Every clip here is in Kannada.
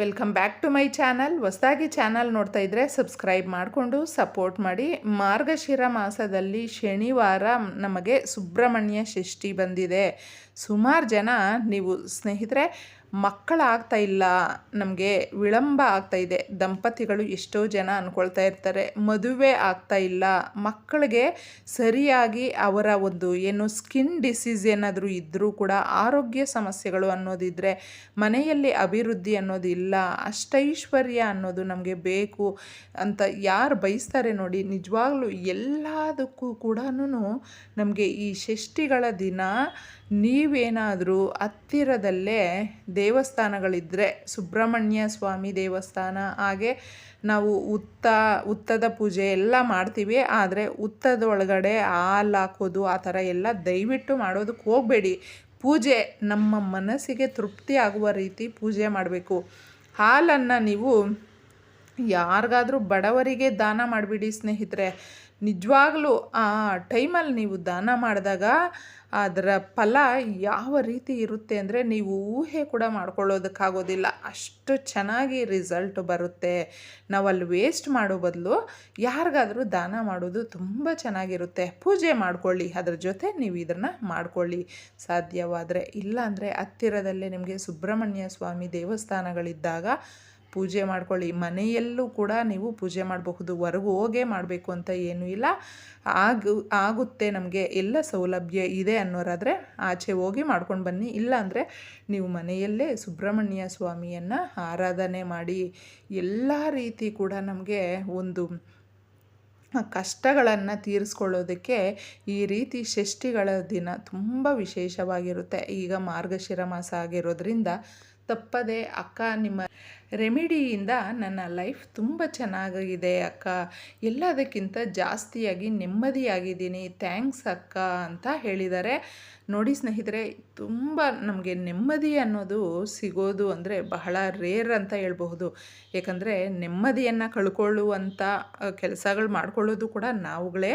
Welcome back to my channel ಹೊಸದಾಗಿ ಚಾನಲ್ ನೋಡ್ತಾ ಇದ್ದರೆ ಸಬ್ಸ್ಕ್ರೈಬ್ ಮಾಡಿಕೊಂಡು ಸಪೋರ್ಟ್ ಮಾಡಿ. ಮಾರ್ಗಶಿರ ಮಾಸದಲ್ಲಿ ಶನಿವಾರ ನಮಗೆ ಸುಬ್ರಹ್ಮಣ್ಯ ಷಷ್ಠಿ ಬಂದಿದೆ. ಸುಮಾರು ಜನ ನೀವು ಸ್ನೇಹಿತರೆ ಮಕ್ಕಳಾಗ್ತಾ ಇಲ್ಲ, ನಮಗೆ ವಿಳಂಬ ಆಗ್ತಾ ಇದೆ. ದಂಪತಿಗಳು ಎಷ್ಟೋ ಜನ ಅಂದ್ಕೊಳ್ತಾ ಇರ್ತಾರೆ, ಮದುವೆ ಆಗ್ತಾ ಇಲ್ಲ. ಮಕ್ಕಳಿಗೆ ಸರಿಯಾಗಿ ಅವರ ಒಂದು ಏನು ಸ್ಕಿನ್ ಡಿಸೀಸ್ ಏನಾದರೂ ಇದ್ದರೂ ಕೂಡ ಆರೋಗ್ಯ ಸಮಸ್ಯೆಗಳು ಅನ್ನೋದಿದ್ದರೆ ಮನೆಯಲ್ಲಿ ಅಭಿವೃದ್ಧಿ ಅನ್ನೋದಿಲ್ಲ, ಅಷ್ಟೈಶ್ವರ್ಯ ಅನ್ನೋದು ನಮಗೆ ಬೇಕು ಅಂತ ಯಾರು ಬಯಸ್ತಾರೆ ನೋಡಿ, ನಿಜವಾಗ್ಲೂ ಎಲ್ಲದಕ್ಕೂ ಕೂಡ ನಮಗೆ ಈ ಷಷ್ಠಿಗಳ ದಿನ ನೀವೇನಾದರೂ ಹತ್ತಿರದಲ್ಲೇ ದೇವಸ್ಥಾನಗಳಿದ್ದರೆ ಸುಬ್ರಹ್ಮಣ್ಯ ಸ್ವಾಮಿ ದೇವಸ್ಥಾನ, ಹಾಗೆ ನಾವು ಉತ್ತ, ಉತ್ತದ ಪೂಜೆ ಎಲ್ಲ ಮಾಡ್ತೀವಿ. ಆದರೆ ಹುತ್ತದೊಳಗಡೆ ಹಾಲು ಹಾಕೋದು, ಆ ಥರ ಎಲ್ಲ ದಯವಿಟ್ಟು ಮಾಡೋದಕ್ಕೆ ಹೋಗಬೇಡಿ. ಪೂಜೆ ನಮ್ಮ ಮನಸ್ಸಿಗೆ ತೃಪ್ತಿ ಆಗುವ ರೀತಿ ಪೂಜೆ ಮಾಡಬೇಕು. ಹಾಲನ್ನು ನೀವು ಯಾರಿಗಾದರೂ ಬಡವರಿಗೆ ದಾನ ಮಾಡಿಬಿಡಿ ಸ್ನೇಹಿತರೆ. ನಿಜವಾಗ್ಲೂ ಆ ಟೈಮಲ್ಲಿ ನೀವು ದಾನ ಮಾಡಿದಾಗ ಅದರ ಫಲ ಯಾವ ರೀತಿ ಇರುತ್ತೆ ಅಂದರೆ ನೀವು ಊಹೆ ಕೂಡ ಮಾಡ್ಕೊಳ್ಳೋದಕ್ಕಾಗೋದಿಲ್ಲ. ಅಷ್ಟು ಚೆನ್ನಾಗಿ ರಿಸಲ್ಟ್ ಬರುತ್ತೆ. ನಾವು ಅಲ್ಲಿ ವೇಸ್ಟ್ ಮಾಡೋ ಬದಲು ಯಾರಿಗಾದರೂ ದಾನ ಮಾಡೋದು ತುಂಬ ಚೆನ್ನಾಗಿರುತ್ತೆ. ಪೂಜೆ ಮಾಡ್ಕೊಳ್ಳಿ. ಅದ್ರ ಜೊತೆ ನೀವು ಇದನ್ನು ಮಾಡ್ಕೊಳ್ಳಿ. ಸಾಧ್ಯವಾದರೆ ಇಲ್ಲಾಂದರೆ ಹತ್ತಿರದಲ್ಲೇ ನಿಮಗೆ ಸುಬ್ರಹ್ಮಣ್ಯ ಸ್ವಾಮಿ ದೇವಸ್ಥಾನಗಳಿದ್ದಾಗ ಪೂಜೆ ಮಾಡ್ಕೊಳ್ಳಿ. ಮನೆಯಲ್ಲೂ ಕೂಡ ನೀವು ಪೂಜೆ ಮಾಡಬಹುದು. ಹೊರಗೆ ಹೋಗೇ ಮಾಡಬೇಕು ಅಂತ ಏನೂ ಇಲ್ಲ. ಆಗು, ಆಗುತ್ತೆ ನಮಗೆ ಎಲ್ಲ ಸೌಲಭ್ಯ ಇದೆ ಅನ್ನೋರಾದರೆ ಆಚೆ ಹೋಗಿ ಮಾಡ್ಕೊಂಡು ಬನ್ನಿ. ಇಲ್ಲಾಂದರೆ ನೀವು ಮನೆಯಲ್ಲೇ ಸುಬ್ರಹ್ಮಣ್ಯ ಸ್ವಾಮಿಯನ್ನು ಆರಾಧನೆ ಮಾಡಿ ಎಲ್ಲ ರೀತಿ ಕೂಡ ನಮಗೆ ಒಂದು ಕಷ್ಟಗಳನ್ನು ತೀರಿಸ್ಕೊಳ್ಳೋದಕ್ಕೆ ಈ ರೀತಿ ಷಷ್ಠಿಗಳ ದಿನ ತುಂಬ ವಿಶೇಷವಾಗಿರುತ್ತೆ. ಈಗ ಮಾರ್ಗಶಿರ ಮಾಸ ಆಗಿರೋದ್ರಿಂದ ತಪ್ಪದೆ ಅಕ್ಕ ನಿಮ್ಮ ರೆಮಿಡಿಯಿಂದ ನನ್ನ ಲೈಫ್ ತುಂಬ ಚೆನ್ನಾಗಿದೆ, ಅಕ್ಕ. ಎಲ್ಲದಕ್ಕಿಂತ ಜಾಸ್ತಿಯಾಗಿ ನೆಮ್ಮದಿಯಾಗಿದ್ದೀನಿ. ಥ್ಯಾಂಕ್ಸ್, ಅಕ್ಕ, ಅಂತ ಹೇಳಿದ್ದಾರೆ. ನೋಡಿ ಸ್ನೇಹಿತರೆ, ತುಂಬ ನಮಗೆ ನೆಮ್ಮದಿ ಅನ್ನೋದು ಸಿಗೋದು ಅಂದರೆ ಬಹಳ ರೇರ್ ಅಂತ ಹೇಳ್ಬಹುದು. ಏಕೆಂದರೆ ನೆಮ್ಮದಿಯನ್ನು ಕಳ್ಕೊಳ್ಳುವಂಥ ಕೆಲಸಗಳು ಮಾಡ್ಕೊಳ್ಳೋದು ಕೂಡ ನಾವುಗಳೇ.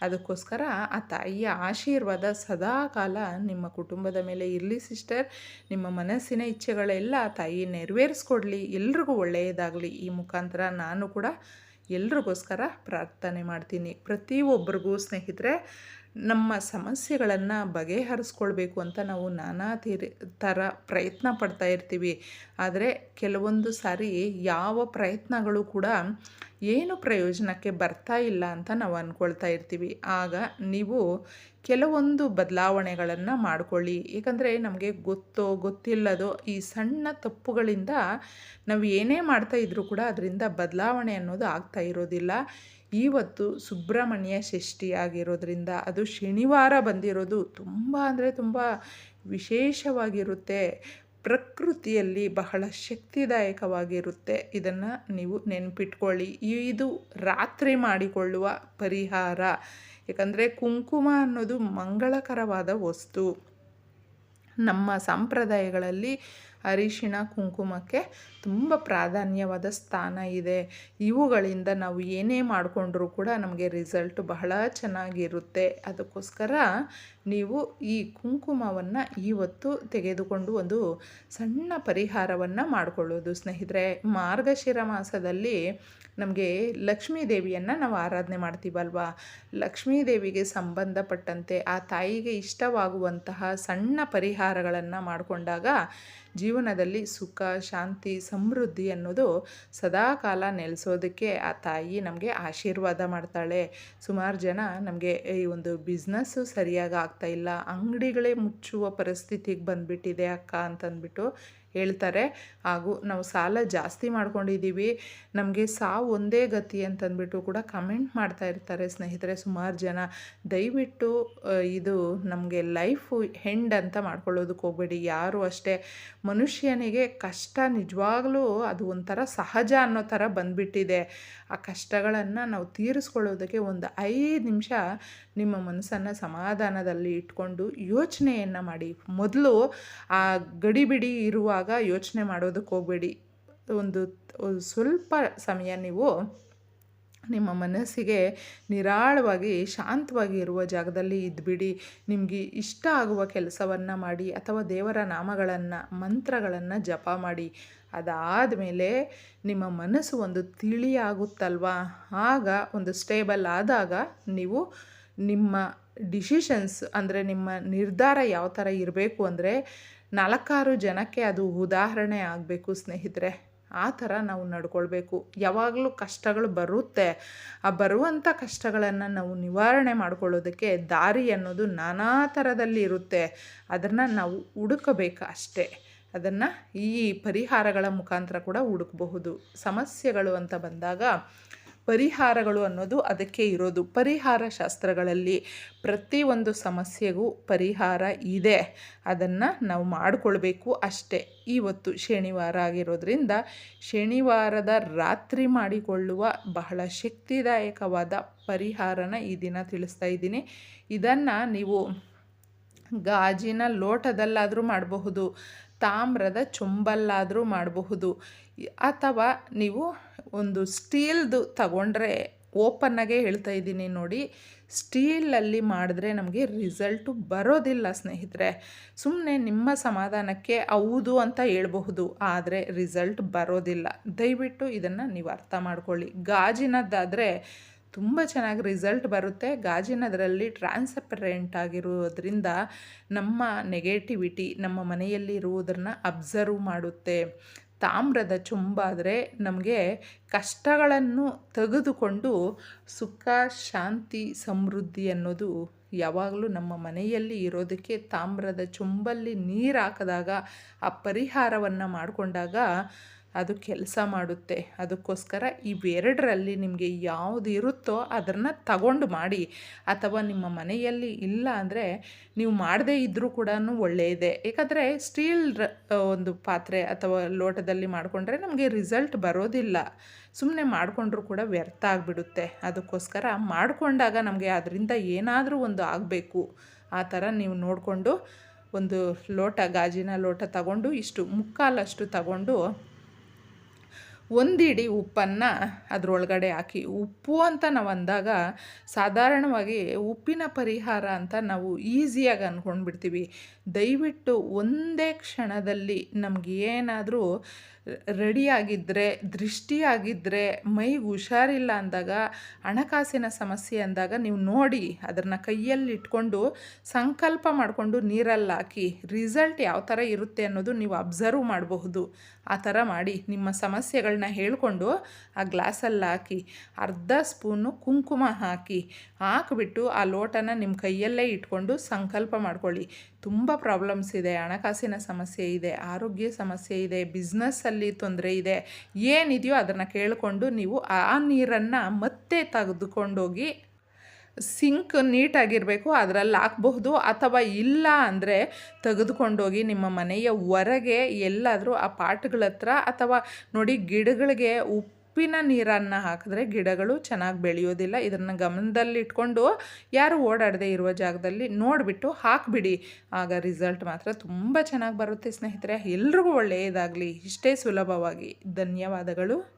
ಅದಕ್ಕೋಸ್ಕರ ಆ ತಾಯಿಯ ಆಶೀರ್ವಾದ ಸದಾ ಕಾಲ ನಿಮ್ಮ ಕುಟುಂಬದ ಮೇಲೆ ಇರಲಿ, ಸಿಸ್ಟರ್. ನಿಮ್ಮ ಮನಸ್ಸಿನ ಇಚ್ಛೆಗಳೆಲ್ಲ ತಾಯಿ ನೆರವೇರಿಸ್ಕೊಡ್ಲಿ. ಎಲ್ರಿಗೂ ಒಳ್ಳೆಯದಾಗಲಿ ಈ ಮುಖಾಂತರ ನಾನು ಕೂಡ ಎಲ್ರಿಗೋಸ್ಕರ ಪ್ರಾರ್ಥನೆ ಮಾಡ್ತೀನಿ. ಪ್ರತಿಯೊಬ್ಬರಿಗೂ ಸ್ನೇಹಿತರೆ ನಮ್ಮ ಸಮಸ್ಯೆಗಳನ್ನು ಬಗೆಹರಿಸ್ಕೊಳ್ಬೇಕು ಅಂತ ನಾವು ನಾನಾ ತೀರಿ ಥರ ಪ್ರಯತ್ನ ಪಡ್ತಾ ಇರ್ತೀವಿ. ಆದರೆ ಕೆಲವೊಂದು ಸಾರಿ ಯಾವ ಪ್ರಯತ್ನಗಳು ಕೂಡ ಏನು ಪ್ರಯೋಜನಕ್ಕೆ ಬರ್ತಾ ಇಲ್ಲ ಅಂತ ನಾವು ಅಂದ್ಕೊಳ್ತಾ ಇರ್ತೀವಿ. ಆಗ ನೀವು ಕೆಲವೊಂದು ಬದಲಾವಣೆಗಳನ್ನು ಮಾಡಿಕೊಳ್ಳಿ. ಏಕೆಂದರೆ ನಮಗೆ ಗೊತ್ತೋ ಗೊತ್ತಿಲ್ಲದೋ ಈ ಸಣ್ಣ ತಪ್ಪುಗಳಿಂದ ನಾವು ಏನೇ ಮಾಡ್ತಾ ಇದ್ರೂ ಕೂಡ ಅದರಿಂದ ಬದಲಾವಣೆ ಅನ್ನೋದು ಆಗ್ತಾ ಇರೋದಿಲ್ಲ. ಇವತ್ತು ಸುಬ್ರಹ್ಮಣ್ಯ ಷಷ್ಠಿ ಆಗಿರೋದ್ರಿಂದ ಅದು ಶನಿವಾರ ಬಂದಿರೋದು ತುಂಬ ಅಂದರೆ ತುಂಬ ವಿಶೇಷವಾಗಿರುತ್ತೆ. ಪ್ರಕೃತಿಯಲ್ಲಿ ಬಹಳ ಶಕ್ತಿದಾಯಕವಾಗಿರುತ್ತೆ. ಇದನ್ನು ನೀವು ನೆನ್ಪಿಟ್ಕೊಳ್ಳಿ. ಇದು ರಾತ್ರಿ ಮಾಡಿಕೊಳ್ಳುವ ಪರಿಹಾರ. ಯಾಕಂದರೆ ಕುಂಕುಮ ಅನ್ನೋದು ಮಂಗಳಕರವಾದ ವಸ್ತು. ನಮ್ಮ ಸಂಪ್ರದಾಯಗಳಲ್ಲಿ ಅರಿಶಿಣ ಕುಂಕುಮಕ್ಕೆ ತುಂಬ ಪ್ರಾಧಾನ್ಯವಾದ ಸ್ಥಾನ ಇದೆ. ಇವುಗಳಿಂದ ನಾವು ಏನೇ ಮಾಡಿಕೊಂಡ್ರೂ ಕೂಡ ನಮಗೆ ರಿಸಲ್ಟ್ ಬಹಳ ಚೆನ್ನಾಗಿರುತ್ತೆ. ಅದಕ್ಕೋಸ್ಕರ ನೀವು ಈ ಕುಂಕುಮವನ್ನು ಇವತ್ತು ತೆಗೆದುಕೊಂಡು ಒಂದು ಸಣ್ಣ ಪರಿಹಾರವನ್ನು ಮಾಡಿಕೊಳ್ಳೋದು. ಸ್ನೇಹಿತರೆ, ಮಾರ್ಗಶಿರ ಮಾಸದಲ್ಲಿ ನಮಗೆ ಲಕ್ಷ್ಮೀ ದೇವಿಯನ್ನು ನಾವು ಆರಾಧನೆ ಮಾಡ್ತೀವಲ್ವಾ? ಲಕ್ಷ್ಮೀ ದೇವಿಗೆ ಸಂಬಂಧಪಟ್ಟಂತೆ ಆ ತಾಯಿಗೆ ಇಷ್ಟವಾಗುವಂತಹ ಸಣ್ಣ ಪರಿಹಾರಗಳನ್ನು ಮಾಡಿಕೊಂಡಾಗ ಜೀವನದಲ್ಲಿ ಸುಖ, ಶಾಂತಿ, ಸಮೃದ್ಧಿ ಅನ್ನೋದು ಸದಾಕಾಲ ನೆಲೆಸೋದಕ್ಕೆ ಆ ತಾಯಿ ನಮಗೆ ಆಶೀರ್ವಾದ ಮಾಡ್ತಾಳೆ. ಸುಮಾರು ಜನ ನಮಗೆ ಈ ಒಂದು ಬಿಸ್ನೆಸ್ಸು ಸರಿಯಾಗಿ ಆಗ್ತಾಯಿಲ್ಲ ಅಂಗಡಿಗಳೇ ಮುಚ್ಚುವ ಪರಿಸ್ಥಿತಿಗೆ ಬಂದುಬಿಟ್ಟಿದೆ ಅಕ್ಕ ಅಂತಂದ್ಬಿಟ್ಟು ಹೇಳ್ತಾರೆ. ಹಾಗೂ ನಾವು ಸಾಲ ಜಾಸ್ತಿ ಮಾಡ್ಕೊಂಡಿದ್ದೀವಿ. ನಮಗೆ ಸಾವು ಒಂದೇ ಗತಿ ಅಂತಂದ್ಬಿಟ್ಟು ಕೂಡ ಕಮೆಂಟ್ ಮಾಡ್ತಾ ಇರ್ತಾರೆ ಸ್ನೇಹಿತರೆ. ಸುಮಾರು ಜನ ದಯವಿಟ್ಟು ಇದು ನಮಗೆ ಲೈಫು ಹೆಂಡ್ ಅಂತ ಮಾಡ್ಕೊಳ್ಳೋದಕ್ಕೆ ಹೋಗಬೇಡಿ. ಯಾರು ಅಷ್ಟೇ ಮನುಷ್ಯನಿಗೆ ಕಷ್ಟ ನಿಜವಾಗ್ಲೂ ಅದು ಒಂಥರ ಸಹಜ ಅನ್ನೋ ಥರ ಬಂದ್ಬಿಟ್ಟಿದೆ. ಆ ಕಷ್ಟಗಳನ್ನು ನಾವು ತೀರಿಸ್ಕೊಳ್ಳೋದಕ್ಕೆ ಒಂದು ಐದು ನಿಮಿಷ ನಿಮ್ಮ ಮನಸ್ಸನ್ನು ಸಮಾಧಾನದಲ್ಲಿ ಇಟ್ಕೊಂಡು ಯೋಚನೆಯನ್ನು ಮಾಡಿ. ಮೊದಲು ಆ ಗಡಿಬಿಡಿ ಇರುವಾಗ ಯೋಚನೆ ಮಾಡೋದಕ್ಕೆ ಹೋಗಬೇಡಿ. ಒಂದು ಸ್ವಲ್ಪ ಸಮಯ ನೀವು ನಿಮ್ಮ ಮನಸ್ಸಿಗೆ ನಿರಾಳವಾಗಿ, ಶಾಂತವಾಗಿ ಇರುವ ಜಾಗದಲ್ಲಿ ಇದ್ಬಿಡಿ. ನಿಮಗೆ ಇಷ್ಟ ಆಗುವ ಕೆಲಸವನ್ನು ಮಾಡಿ ಅಥವಾ ದೇವರ ನಾಮಗಳನ್ನು, ಮಂತ್ರಗಳನ್ನು ಜಪ ಮಾಡಿ. ಅದಾದ ಮೇಲೆ ನಿಮ್ಮ ಮನಸ್ಸು ಒಂದು ತಿಳಿಯಾಗುತ್ತಲ್ವಾ? ಆಗ ಒಂದು ಸ್ಟೇಬಲ್ ಆದಾಗ ನೀವು ನಿಮ್ಮ ಡಿಸಿಷನ್ಸ್ ಅಂದರೆ ನಿಮ್ಮ ನಿರ್ಧಾರ ಯಾವ ಥರ ಇರಬೇಕು ಅಂದರೆ ನಾಲ್ಕಾರು ಜನಕ್ಕೆ ಅದು ಉದಾಹರಣೆ ಆಗಬೇಕು ಸ್ನೇಹಿತರೆ. ಆ ಥರ ನಾವು ನಡ್ಕೊಳ್ಬೇಕು. ಯಾವಾಗಲೂ ಕಷ್ಟಗಳು ಬರುತ್ತೆ. ಆ ಬರುವಂಥ ಕಷ್ಟಗಳನ್ನು ನಾವು ನಿವಾರಣೆ ಮಾಡ್ಕೊಳ್ಳೋದಕ್ಕೆ ದಾರಿ ಅನ್ನೋದು ನಾನಾ ಥರದಲ್ಲಿ ಇರುತ್ತೆ. ಅದನ್ನು ನಾವು ಹುಡುಕಬೇಕು ಅಷ್ಟೇ. ಅದನ್ನು ಈ ಪರಿಹಾರಗಳ ಮುಖಾಂತರ ಕೂಡ ಹುಡುಕಬಹುದು. ಸಮಸ್ಯೆಗಳು ಅಂತ ಬಂದಾಗ ಪರಿಹಾರಗಳು ಅನ್ನೋದು ಅದಕ್ಕೆ ಇರೋದು. ಪರಿಹಾರ ಶಾಸ್ತ್ರಗಳಲ್ಲಿ ಪ್ರತಿಯೊಂದು ಸಮಸ್ಯೆಗೂ ಪರಿಹಾರ ಇದೆ. ಅದನ್ನು ನಾವು ಮಾಡಿಕೊಳ್ಬೇಕು ಅಷ್ಟೇ. ಇವತ್ತು ಶನಿವಾರ ಆಗಿರೋದ್ರಿಂದ ಶನಿವಾರದ ರಾತ್ರಿ ಮಾಡಿಕೊಳ್ಳುವ ಬಹಳ ಶಕ್ತಿದಾಯಕವಾದ ಪರಿಹಾರನ ಈ ದಿನ ತಿಳಿಸ್ತಾ ಇದ್ದೀನಿ. ಇದನ್ನು ನೀವು ಗಾಜಿನ ಲೋಟದಲ್ಲಾದರೂ ಮಾಡಬಹುದು, ತಾಮ್ರದ ಚೊಂಬಲ್ಲಾದರೂ ಮಾಡಬಹುದು, ಅಥವಾ ನೀವು ಒಂದು ಸ್ಟೀಲ್ದು ತಗೊಂಡ್ರೆ ಓಪನ್ನಾಗೇ ಹೇಳ್ತಾ ಇದ್ದೀನಿ ನೋಡಿ. ಸ್ಟೀಲಲ್ಲಿ ಮಾಡಿದ್ರೆ ನಮಗೆ ರಿಸಲ್ಟು ಬರೋದಿಲ್ಲ ಸ್ನೇಹಿತರೆ. ಸುಮ್ಮನೆ ನಿಮ್ಮ ಸಮಾಧಾನಕ್ಕೆ ಹೌದು ಅಂತ ಹೇಳಬಹುದು, ಆದರೆ ರಿಸಲ್ಟ್ ಬರೋದಿಲ್ಲ. ದಯವಿಟ್ಟು ಇದನ್ನು ನೀವು ಅರ್ಥ ಮಾಡ್ಕೊಳ್ಳಿ. ಗಾಜಿನದ್ದಾದರೆ ತುಂಬ ಚೆನ್ನಾಗಿ ರಿಸಲ್ಟ್ ಬರುತ್ತೆ. ಗಾಜಿನದರಲ್ಲಿ ಟ್ರಾನ್ಸ್ಪರೆಂಟ್ ಆಗಿರೋದ್ರಿಂದ ನಮ್ಮ ನೆಗೆಟಿವಿಟಿ ನಮ್ಮ ಮನೆಯಲ್ಲಿ ಇರುವುದನ್ನು ಅಬ್ಸರ್ವ್ ಮಾಡುತ್ತೆ. ತಾಮ್ರದ ಚುಂಬಾದರೆ ನಮಗೆ ಕಷ್ಟಗಳನ್ನು ತೆಗೆದುಕೊಂಡು ಸುಖ, ಶಾಂತಿ, ಸಮೃದ್ಧಿ ಅನ್ನೋದು ಯಾವಾಗಲೂ ನಮ್ಮ ಮನೆಯಲ್ಲಿ ಇರೋದಕ್ಕೆ ತಾಮ್ರದ ಚುಂಬಲ್ಲಿ ನೀರು ಹಾಕಿದಾಗ ಆ ಪರಿಹಾರವನ್ನು ಮಾಡಿಕೊಂಡಾಗ ಅದು ಕೆಲಸ ಮಾಡುತ್ತೆ. ಅದಕ್ಕೋಸ್ಕರ ಇವೆರಡರಲ್ಲಿ ನಿಮಗೆ ಯಾವುದು ಇರುತ್ತೋ ಅದನ್ನು ತಗೊಂಡು ಮಾಡಿ. ಅಥವಾ ನಿಮ್ಮ ಮನೆಯಲ್ಲಿ ಇಲ್ಲ ಅಂದರೆ ನೀವು ಮಾಡದೇ ಇದ್ದರೂ ಕೂಡ ಒಳ್ಳೆಯದೇ ಏಕೆಂದರೆ ಸ್ಟೀಲ್ ಒಂದು ಪಾತ್ರೆ ಅಥವಾ ಲೋಟದಲ್ಲಿ ಮಾಡಿಕೊಂಡ್ರೆ ನಮಗೆ ರಿಸಲ್ಟ್ ಬರೋದಿಲ್ಲ. ಸುಮ್ಮನೆ ಮಾಡಿಕೊಂಡ್ರೂ ಕೂಡ ವ್ಯರ್ಥ ಆಗಿಬಿಡುತ್ತೆ. ಅದಕ್ಕೋಸ್ಕರ ಮಾಡಿಕೊಂಡಾಗ ನಮಗೆ ಅದರಿಂದ ಏನಾದರೂ ಒಂದು ಆಗಬೇಕು. ಆ ಥರ ನೀವು ನೋಡಿಕೊಂಡು ಒಂದು ಲೋಟ, ಗಾಜಿನ ಲೋಟ ತಗೊಂಡು ಇಷ್ಟು ಮುಕ್ಕಾಲಷ್ಟು ತಗೊಂಡು ಒಂದಿಡಿ ಉಪ್ಪನ್ನು ಅದರೊಳಗಡೆ ಹಾಕಿ. ಉಪ್ಪು ಅಂತ ನಾವು ಅಂದಾಗ ಸಾಧಾರಣವಾಗಿ ಉಪ್ಪಿನ ಪರಿಹಾರ ಅಂತ ನಾವು ಈಸಿಯಾಗಿ ಅಂದ್ಕೊಂಡ್ಬಿಡ್ತೀವಿ ದಯವಿಟ್ಟು ಒಂದೇ ಕ್ಷಣದಲ್ಲಿ ನಮ್ಗೆ ಏನಾದರೂ ರೆಡಿಯಾಗಿದ್ದರೆ ದೃಷ್ಟಿಯಾಗಿದ್ದರೆ ಮೈಗೆ ಹುಷಾರಿಲ್ಲ ಅಂದಾಗ, ಹಣಕಾಸಿನ ಸಮಸ್ಯೆ ಅಂದಾಗ ನೀವು ನೋಡಿ ಅದನ್ನು ಕೈಯಲ್ಲಿ ಇಟ್ಕೊಂಡು ಸಂಕಲ್ಪ ಮಾಡಿಕೊಂಡು ನೀರಲ್ಲಿ ಹಾಕಿ, ರಿಸಲ್ಟ್ ಯಾವ ಥರ ಇರುತ್ತೆ ಅನ್ನೋದು ನೀವು ಅಬ್ಸರ್ವ್ ಮಾಡಬಹುದು. ಆ ಥರ ಮಾಡಿ ನಿಮ್ಮ ಸಮಸ್ಯೆಗಳನ್ನ ಹೇಳಿಕೊಂಡು ಆ ಗ್ಲಾಸಲ್ಲಿ ಹಾಕಿ, ಅರ್ಧ ಸ್ಪೂನು ಕುಂಕುಮ ಹಾಕಿ, ಹಾಕಿಬಿಟ್ಟು ಆ ಲೋಟನ ನಿಮ್ಮ ಕೈಯಲ್ಲೇ ಇಟ್ಕೊಂಡು ಸಂಕಲ್ಪ ಮಾಡ್ಕೊಳ್ಳಿ. ತುಂಬ ಪ್ರಾಬ್ಲಮ್ಸ್ ಇದೆ, ಹಣಕಾಸಿನ ಸಮಸ್ಯೆ ಇದೆ, ಆರೋಗ್ಯ ಸಮಸ್ಯೆ ಇದೆ ಬಿಸ್ನೆಸ್ಸಲ್ಲಿ ತೊಂದರೆ ಇದೆ, ಏನಿದೆಯೋ ಅದನ್ನು ಕೇಳಿಕೊಂಡು ನೀವು ಆ ನೀರನ್ನು ಮತ್ತೆ ತೆಗೆದುಕೊಂಡೋಗಿ ಸಿಂಕ್ ನೀಟಾಗಿರಬೇಕು, ಅದರಲ್ಲಿ ಹಾಕ್ಬಹುದು ಅಥವಾ ಇಲ್ಲ ಅಂದರೆ ತೆಗೆದುಕೊಂಡೋಗಿ ನಿಮ್ಮ ಮನೆಯ ಹೊರಗೆ ಎಲ್ಲಾದರೂ ಆ ಪಾಟ್ಗಳ ಅಥವಾ ನೋಡಿ ಗಿಡಗಳಿಗೆ ಉಪ್ಪು ಉಪ್ಪಿನ ನೀರನ್ನು ಹಾಕಿದ್ರೆ ಗಿಡಗಳು ಚೆನ್ನಾಗಿ ಬೆಳೆಯೋದಿಲ್ಲ. ಇದನ್ನು ಗಮನದಲ್ಲಿಟ್ಕೊಂಡು ಯಾರು ಓಡಾಡದೇ ಇರುವ ಜಾಗದಲ್ಲಿ ನೋಡಿಬಿಟ್ಟು ಹಾಕಿಬಿಡಿ. ಆಗ ರಿಸಲ್ಟ್ ಮಾತ್ರ ತುಂಬ ಚೆನ್ನಾಗಿ ಬರುತ್ತೆ ಸ್ನೇಹಿತರೆ. ಎಲ್ರಿಗೂ ಒಳ್ಳೆಯದಾಗಲಿ. ಇಷ್ಟೇ ಸುಲಭವಾಗಿ. ಧನ್ಯವಾದಗಳು.